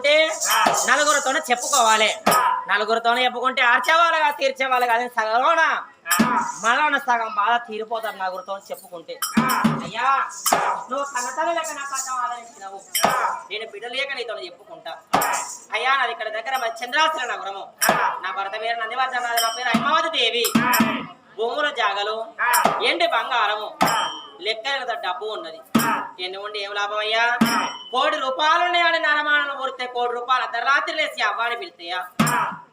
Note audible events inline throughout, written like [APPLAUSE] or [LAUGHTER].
ఉంటే నలుగురితోనే చెప్పుకోవాలి. నలుగురితోనే చెప్పుకుంటే ఆర్చేవాళ్ళగా తీర్చేవాళ్ళు కాదు సగలోన? మనలోన సగం బాధ తీరిపోతారు నలుగురితో చెప్పుకుంటే. అయ్యా నువ్వు కన్నతల్లి లేక నా కథ ఆదరించినావు. నేను బిడ్డ లేక నీతో చెప్పుకుంటా. అయ్యా నాది ఇక్కడ దగ్గర మరి చంద్రాచల నగరము. నా భర్త పేరు నందివర్ధన నా పేరు హైమావతి దేవి భూముల జాగలు ఎండి బంగారము లెక్కలతో డబ్బు ఉన్నది. ఎన్ని ఉండి ఏం లాభం అయ్యా కోటి రూపాయలు ఉన్నాయని నరమాణం కొడితే కోటి రూపాయలు అర్ధరాత్రి లేసి అవ్వాని పిలుతాయా?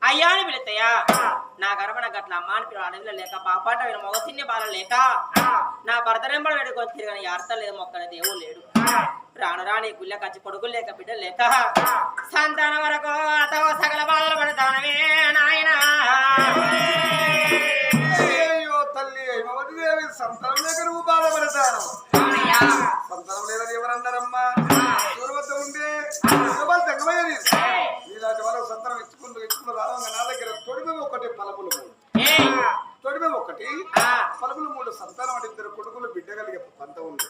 అయ్యా అని పిలుతాయా? నా గర్భన గట్ల అమ్మ అని పిలవ అడవిలో లేక పాపాట వీళ్ళ మొగ చిన్న బాల లేక నా భర్త నెంబడి పెట్టుకొని తిరగని అర్థం లేదు మొక్కన దేవుడు లేడు. రాను రాని గుళ్ళ కచ్చి కొడుకులు లేక బిడ్డ లేక సంతానం వరకు అతవ సకల బాధలు పడతానమే నాయనా. అయ్యో తల్లి సంతానం లేక నువ్వు బాధపడతాను. సంతానం లేదని ఎవరన్నారమ్మా దూరవద్ద ఉండే శుభాలు తగ్గమయ్యేది ఇలాంటి వాళ్ళకు సంతానం ఇచ్చుకుంటూ ఇచ్చుకుంటూ రావంగా నా దగ్గర తొడిమే ఒకటి పలములు మూడు. తొడిమే ఒకటి పలుపులు మూడు. సంతానం అంటే ఇద్దరు కొడుకులు బిడ్డ కలిగే పంత ఉంది.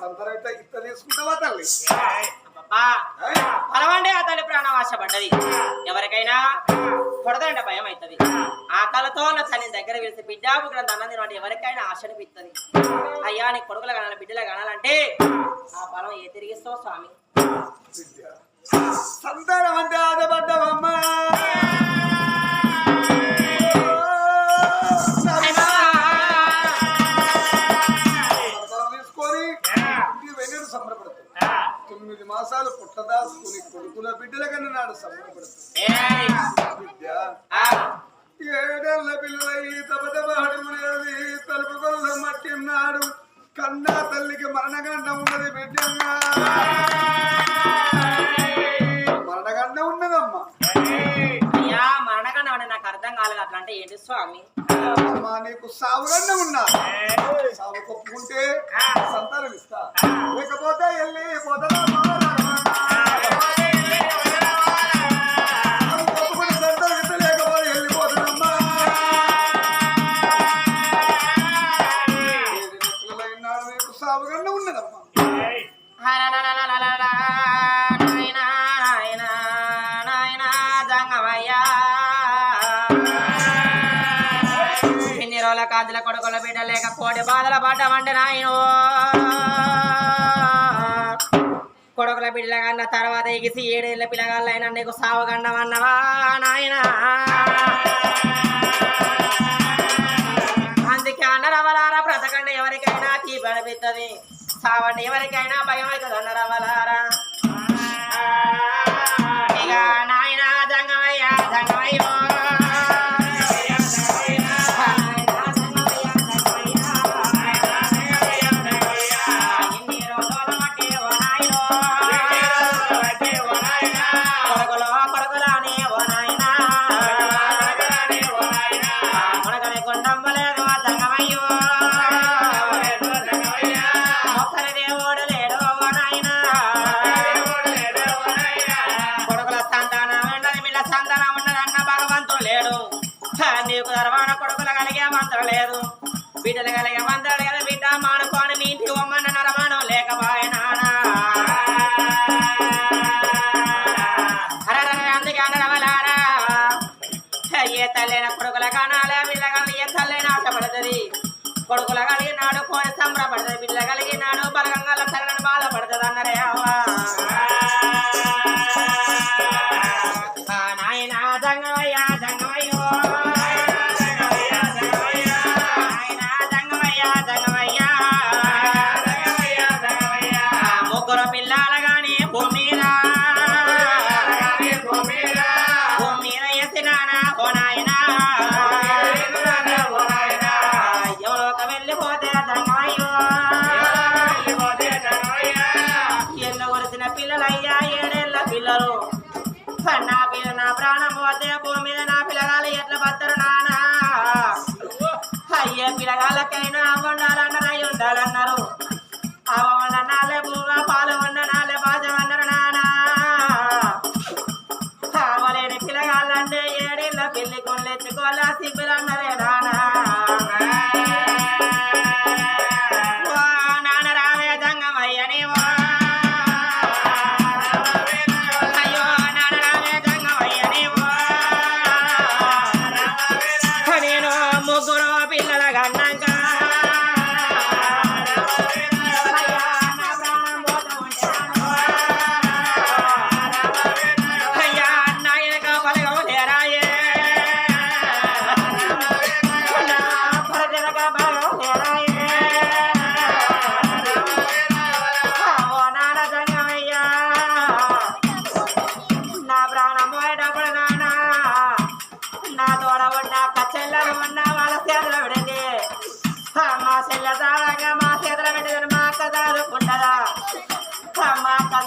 సంతానం అయితే ఇత్త తీసుకుంటావా తల్లి? పలవండే ఆ తల్లి ప్రాణం ఆశపడ్డది. ఎవరికైనా కొడదంట భయం అవుతుంది. ఆ కళతో నా తల్లి దగ్గర వెళ్తే బిడ్డ బుగ్గన అన్నది నాటి ఎవరికైనా ఆశ అనిపిస్తుంది. అయ్యా నీ కొడుకులు కనాలి బిడ్డలు కనాలంటే ఆ బలం ఏ తిరిగిస్తావు స్వామి? సంతానం అంటే ఆశపడ్డావమ్మా. తొమ్మిది మాసాలు పుట్టదాసుకుని కొడుకుల బిడ్డల కన్నా నాడు ఆ, ఏడేళ్ళ పిల్లలై తపతప అడుగులేది తలుపు కొల్ల మట్టిన్నాడు. కన్నా తల్లికి మరణగండం ఉన్నది బిడ్డమ్మా. మరణగండం ఉన్నదమ్మా. అంటే నాకు అర్థం కాలేదు. అట్లా అంటే ఏంటి స్వామి? అమ్మా నీకు సావుగండం ఉన్నా. సావు కొప్పుకుంటే సంతానం ఇస్తా లేకపోతే వెళ్ళి పోతదా కన్న తర్వాత ఎగిసి ఏడేళ్ళ పిల్లగాళ్ళైనా నీకు సావగండం నాయన నాయనా? అందుకే అన్నరవలారా బ్రతకండి ఎవరికైనా తీపడిపిస్తుంది సావండి ఎవరికైనా భయం అవుతుంది అన్నరవలారా ఇక నాయన దంగమయ్యా దంగమయ్యో.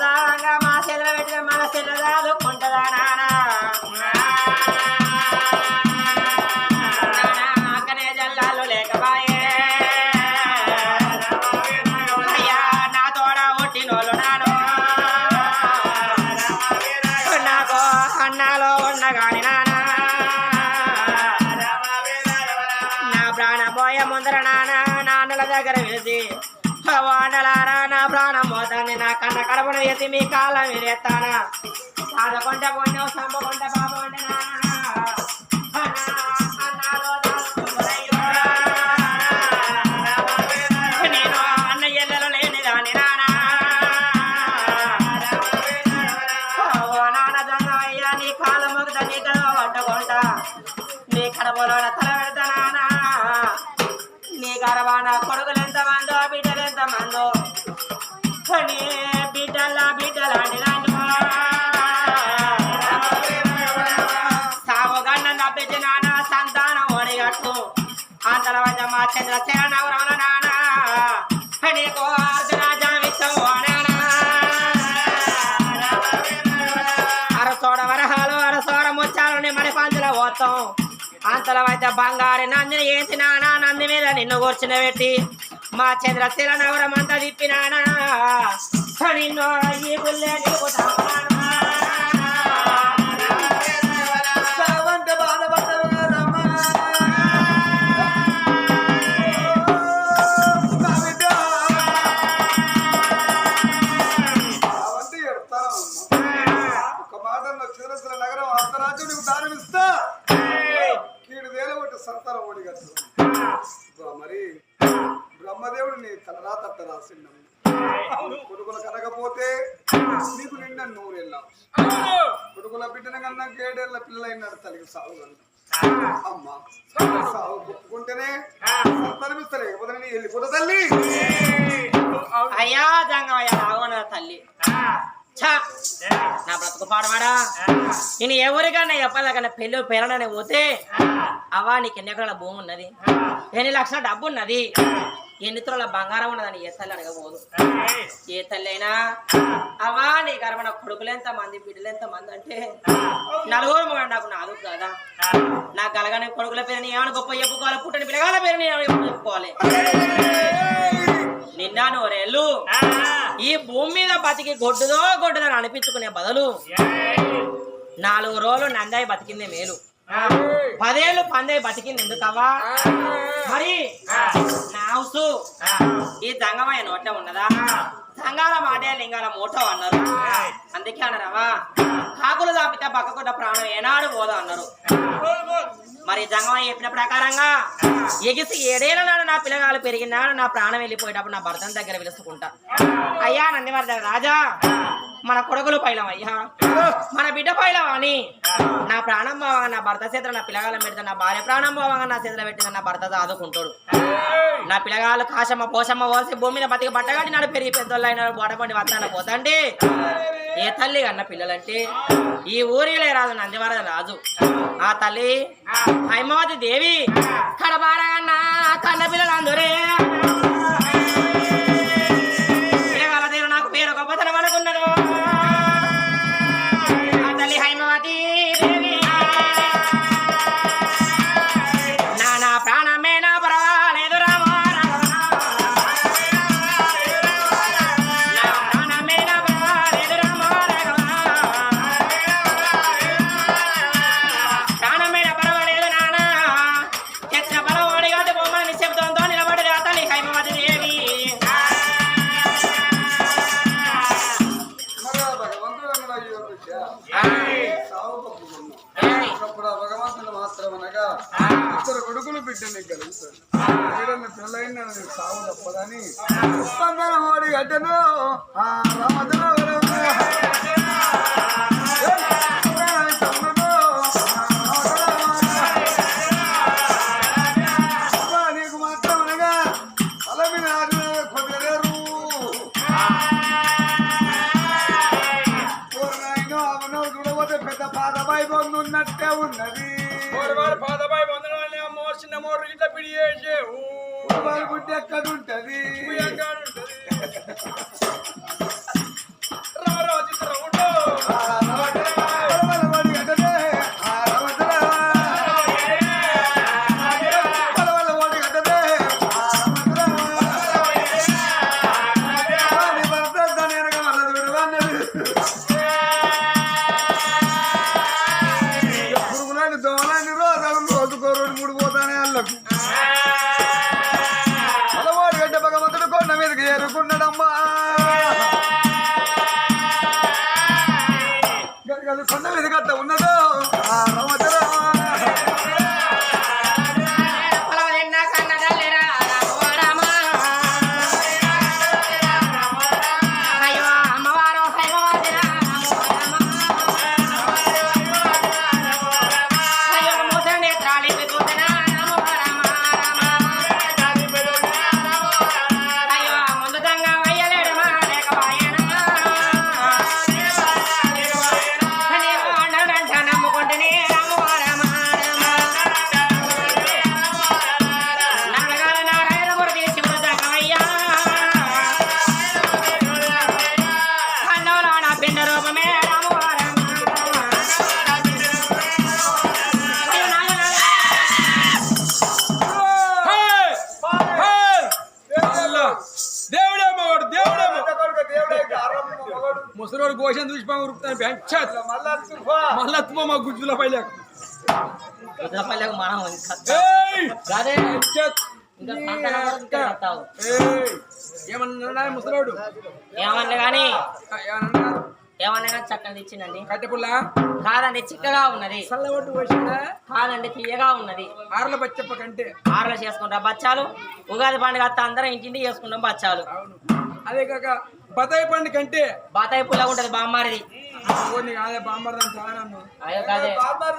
కదాంగా మా చేతిలో పెట్టుకుని మన చెల్ల చదువుకుంటుందా నానా నానా, నా కన్న కడపన వేసి మీ కాలం మీద ఎత్తానా సాధకుంటే పోయినావు చంపకుంటే బాబు అంటే నాన్న అన్నా, అన్నాలో దాచుకుంటున్నాయ్యో. నేను అన్న అంతలో అయితే బంగారు నందిని ఏంటి నానా? నంది మీద నిన్ను కూర్చుని పెట్టి మా చంద్రశీల నగరం అంతా తిప్పినానా నిన్ను ఈ గుల్లే దిగుతానా? మరి. బ్రహ్మదేవుడు నీ తలరా తట్ట రాసిండమ్మ కొడుకులు కనకపోతే నీకు నిండా నూరెళ్ళాం. కొడుకుల బిడ్డన కన్నా ఏడేళ్ళ పిల్లలైనాడు తల్లికి సాగు అమ్మా సాగు ఒప్పుకుంటేనే సంతానమిస్తారు లేకపోతే నేను వెళ్ళిపోతా తల్లి. అయ్యా జంగమయ్య తల్లి. నా బ్రతుకు పాడవాడా? నేను ఎవరికన్నా చెప్పాలకన్నా పెళ్ళి పెరడని పోతే అవా నీకు ఎన్ని ఎకరాల భూమి ఉన్నది? ఎన్ని లక్షల డబ్బు ఉన్నది? ఎన్ని తులాల బంగారం ఉన్నదని ఏ తల్లి అడగబోదు? ఏ తల్లి అయినా? అవా నీ గర్భణ కొడుకులు ఎంత మంది బిడ్డలు ఎంత మంది అంటే నలుగురు మగాడు నాకు నాదు కదా? నాకు కలగని కొడుకుల పేరు నీ ఏమైనా గొప్ప చెప్పుకోవాలి పుట్టిన పిల్లగాల పేరు నేను ఏమని చెప్పుకోవాలి ఈ భూమి మీద బతికి గొడ్డుదో గొడ్డుదని అనిపించుకునే బదులు నాలుగు రోజులు నందాయి బతికిందే మేలు. పదేళ్ళు పందాయి బతికింది ఎందుకవ్వా? మరి నా హౌసు ఈ దంగమయ్య నోట ఉన్నదా? సంఘాల మాటే లింగాల మూటో అన్నారు. అందుకే అన్నారవా కాకులు దాపితే పక్కకున్న ప్రాణం ఏనాడు పోదా అన్నారు. మరి జంగమయ్య చెప్పిన ప్రకారంగా ఎగిసి ఏడేళ్ళ నాడు నా పిల్లగాలు పెరిగినాడు నా ప్రాణం వెళ్ళిపోయేటప్పుడు నా భర్తను దగ్గర పిలుచుకుంటా. అయ్యా నందివర్ధన రాజా మన కొడుకులు పైలం అయ్యా మన బిడ్డ పైలం అని నా ప్రాణం పోవంగా నా భర్త చేతులు నా పిల్లగాలం పెడితే నా భార్య ప్రాణం పోవంగా నా చేతిలో పెట్టిన నా భర్త చదువుకుంటాడు నా పిల్లగాలు కాశమ్మ పోషమ్మ పోసి భూమి మీద బతికి బట్టగాడి నాడు పెరిగి పెద్దోళ్ళు అయిన బోడపండి వస్తాన పోతండి? ఏ తల్లి అన్న పిల్లలంటే ఈ ఊరిలే రాజు నందివరద రాజు. ఆ తల్లి హైమావతి దేవి. కడబారగన్న కన్న పిల్లలందరే అలా మీద కొద్దిలేరు పూర్ణాయినో అవునో చూడబోతే పెద్ద పాదపై ఉన్నట్టే ఉన్నది చేసేవు వాళ్ళ గుడ్డ ఎక్కడ ఉరుకుతాను బెంచత్ మళ్ళా తుఫా మళ్ళా తుమ్మ మా గుజ్జుల పైలకు రుద్రపల్లెకు మనం! ఏమన్నా ముసలోడు? ఏమన్నా కానీ ఆ, ఏమన్నా ఏమన్నా కానీ చక్కని కట్టెపుల్ల కాదండి చిక్కగా ఉన్నది. చల్లబొట్టు పోసిందా కాదండి తీయగా ఉన్నది. ఆర్ల బచ్చప్ప కంటే. ఆరులో చేసుకుంటాం బచ్చాలు. ఉగాది పండుగ వస్తే అందరం ఇంటింటి చేసుకుంటాం బచ్చాలు. అవును. అదే కాక బతాయి పండు కంటే బాతాయి పుల్లగా ఉంటది బామ్మారిది. కొన్ని కాదే బాంబర్దాన్ని చాలా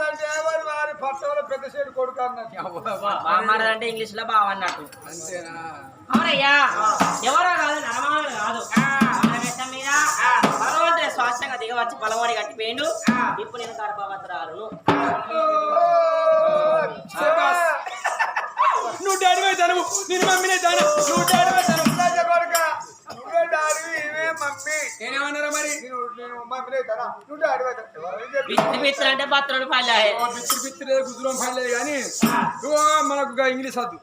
అంటే ఎవరు వారి పట్టణంలో పెద్ద చేడు కొడుకు అన్నట్టు. బామ్మారిది అంటే ఇంగ్లీష్లో బావ అన్నట్టు. అంతేనా? అవునయ్యా ఎవరో కాదు నరమానులు కాదు. మీద భగవంతుడి స్వాస్థ్యంగా దిగవచ్చి బలవాడి కట్టిపోయిండు ఇప్పుడు నేను గర్భవత్రాలను. [LAUGHS] నువ్వు డాడీ నేను మమ్మీనే నువ్వు డాడీ నువ్వే డాడీ ఇవే మమ్మీ నేనేమన్నారా మరి నేను నేను నువ్వు బిత్తి బిత్తి అంటే పత్రుడు కానీ మనకు ఇంగ్లీష్ వద్దు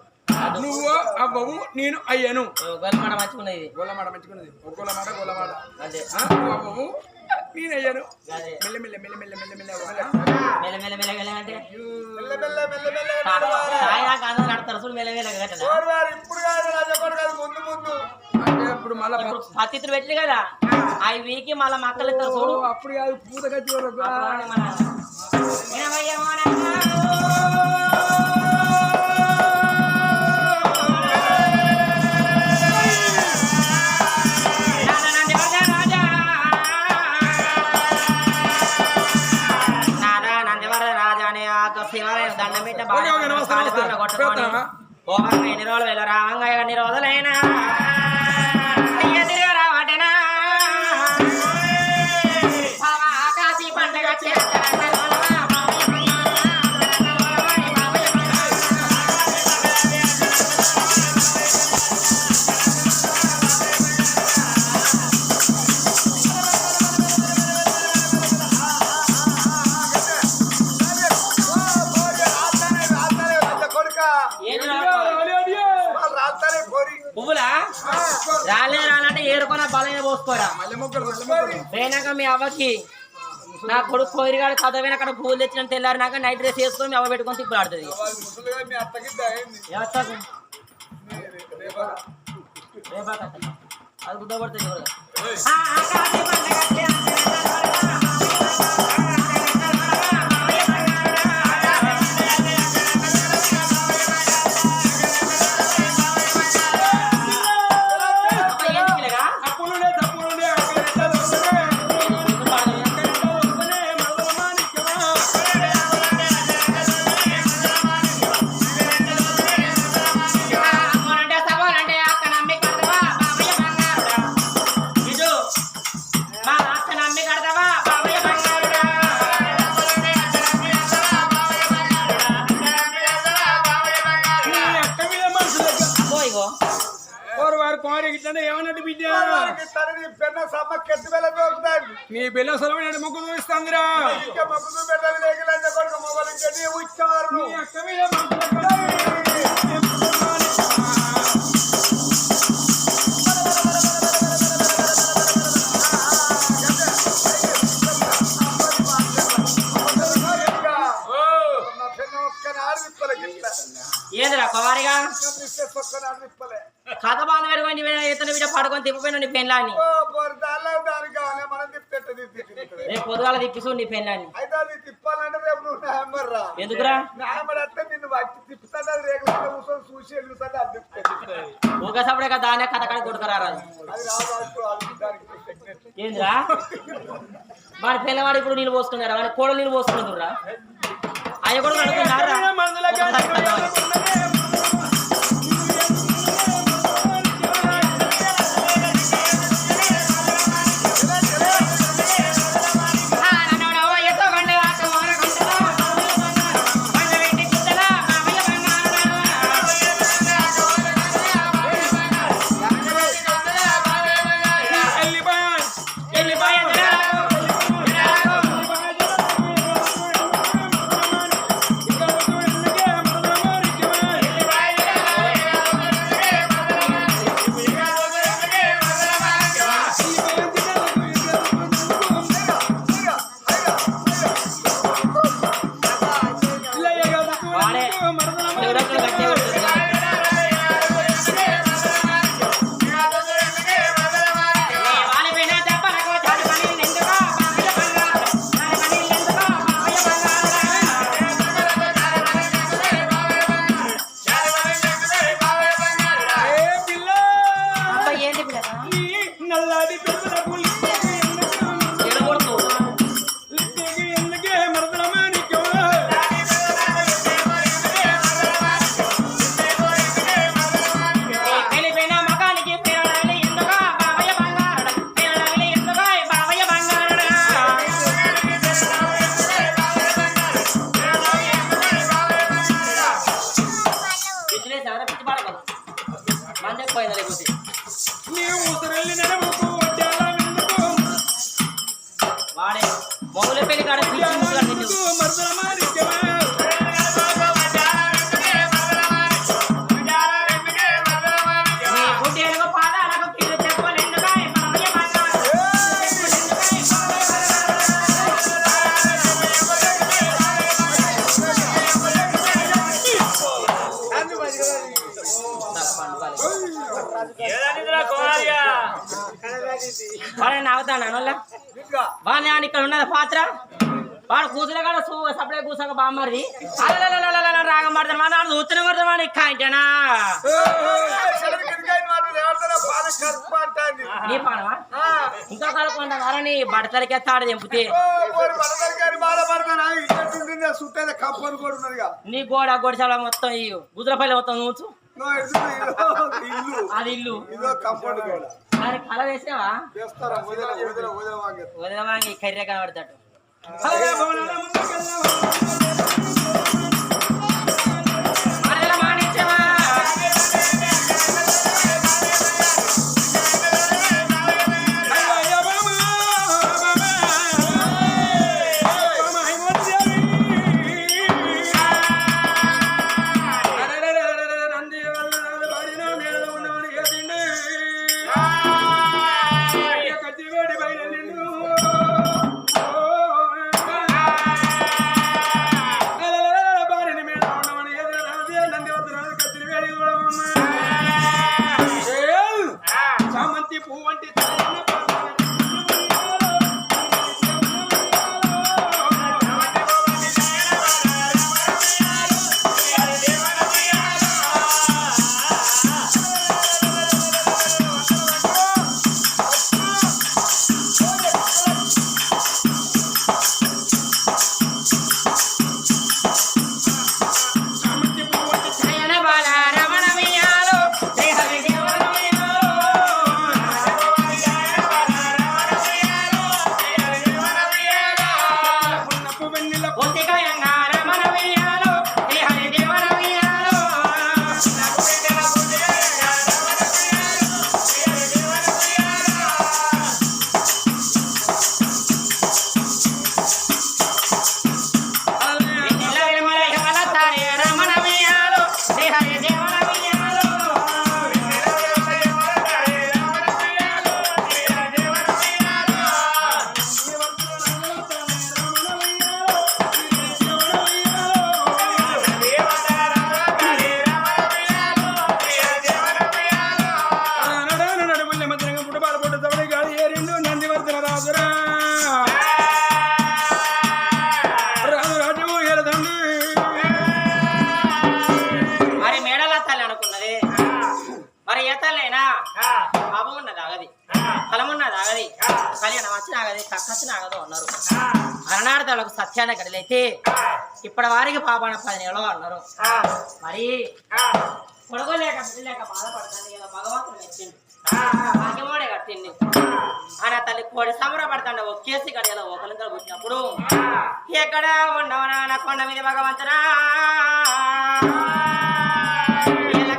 నువ్వు అవ్వవు నేను అయ్యాను గొల్లమాట మంచుకున్నది ఒక గోల మాట గోల మాట అదే ఆ, నువ్వు అవ్వవు నేను అయ్యాను మెల్ల మెల్ల మెల్ల మెల్ల మెల్ల మెల్ల. మెల్ల మెల్ల మెల్ల మెల్ల అంటే మెల్ల మెల్ల మెల్ల మెల్ల సాయిరాక అందరూ నడతారు చూడు మెల్ల మెల్ల కట్టడా మళ్ళా ఇప్పుడు పత్తితులు పెట్టి కదా అవి వీకి మళ్ళీ మక్కలు ఇస్తారు ఓ, చూడు అప్పుడు కాదు పూత కత్తి వరకు అప్పుడు మన వినవయ్య మోనమ్మ. నాదనంది వరద రాజా. నాదనంది పువ్వులా? రాలే రాలంటే ఏరుకొని బలమే పోసుకోరా. పోయినాక మీ అవ్వకి నా కొడుకు కోరిగాడు పోయిన అక్కడ పూలు తెచ్చిన తెల్లారినాక నైట్ డ్రెస్ వేసుకొని మీ అవ్వ పెట్టుకొని తిప్పుడు ఆడుతుంది అది గుద్దపడుతుంది నీ బిల్ల సొలమైన ముగ్గు చూపిస్తుందిరా. పెట్టాలి ఉచ్చారు అక్క మీద ఏందిరా కుమారిగా? కథ బాధ పెట్టుకొని ఇతను బిడ్డ పడుకొని తిప్పిపోయిన నీ పెళ్ళాన్ని రేపు పొద్దుగాల తిప్పిసు నీ పెళ్ళాన్ని. అయితే అది న్యాయంబర్ రా ఎందుకురా? న్యాయంబర్ అంటే నిన్ను బట్టి తిప్పుతాడు అది కూర్చొని చూసి వెళ్ళుతాడు అడ్డు ఒక సపడే కదా దానే కథ కొడుతారా అది రాదు ఏందిరా? వాడి పిల్లవాడు ఇప్పుడు నీళ్ళు పోసుకున్నారా? వాడి కోడలు నీళ్ళు పోసుకున్నారా అవి కూడా అడుగుతున్నారా అని ఇక్కడ ఉన్నది పాత్ర? వాడు కూతురు కూడా సపడే కూసాక బామ్మది రాగం పడతాను మన చూస్తూనే పడతాను వాడిని. కాంటేనా నీ పాడవా? ఇంకా కలుపుకుంటా వారని బడతలకే తాడు తెంపితే. నీ గోడ గొడిచాల మొత్తం ఈ గుజరపల్లి మొత్తం ఇల్లు అది ఇల్లు. ఇదో కంపౌండ్ కూడా దానికి కళ వేసావా? వదిలవాంగి కర్రె కనబడతాడు. మరణార్థాలకు సత్యాన గడిలైతే ఇప్పటి వారికి పాపాన పది నెలలో అన్నారు. మరి పొడగలేక లేక బాధపడతాను ఇలా భగవంతుడు వచ్చింది భాగ్యమోడే కట్టింది ఆయన తల్లి కోడి సంబరపడతాడు ఒకేసి కడియలో ఒకరింతలు పుట్టినప్పుడు. ఎక్కడ ఉండవనా నా కొండ మీద భగవంతురా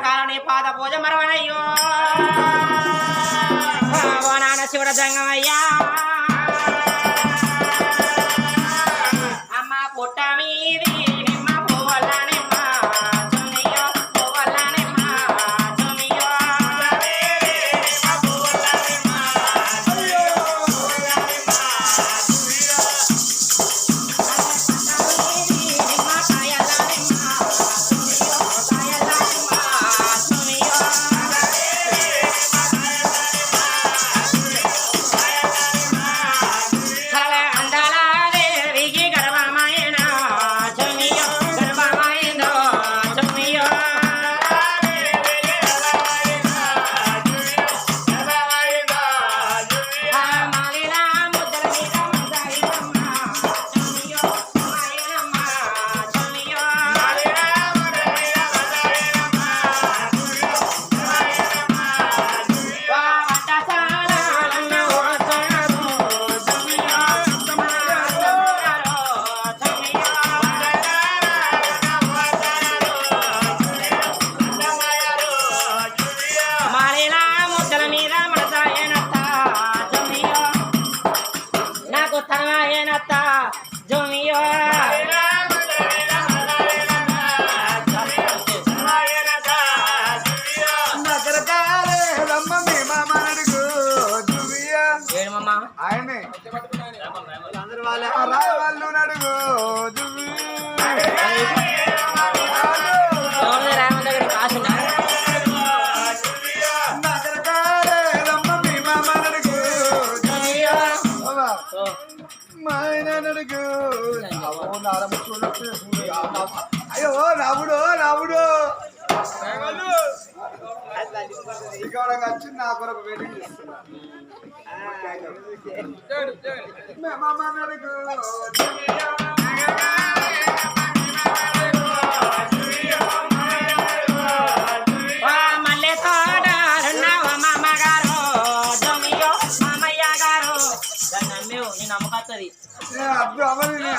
కాలని పాద పూజ మరవనయ్యో. నాన్న శివుడ జంగమయ్యా.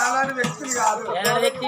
అలాంటి వ్యక్తులు కాదు వ్యక్తి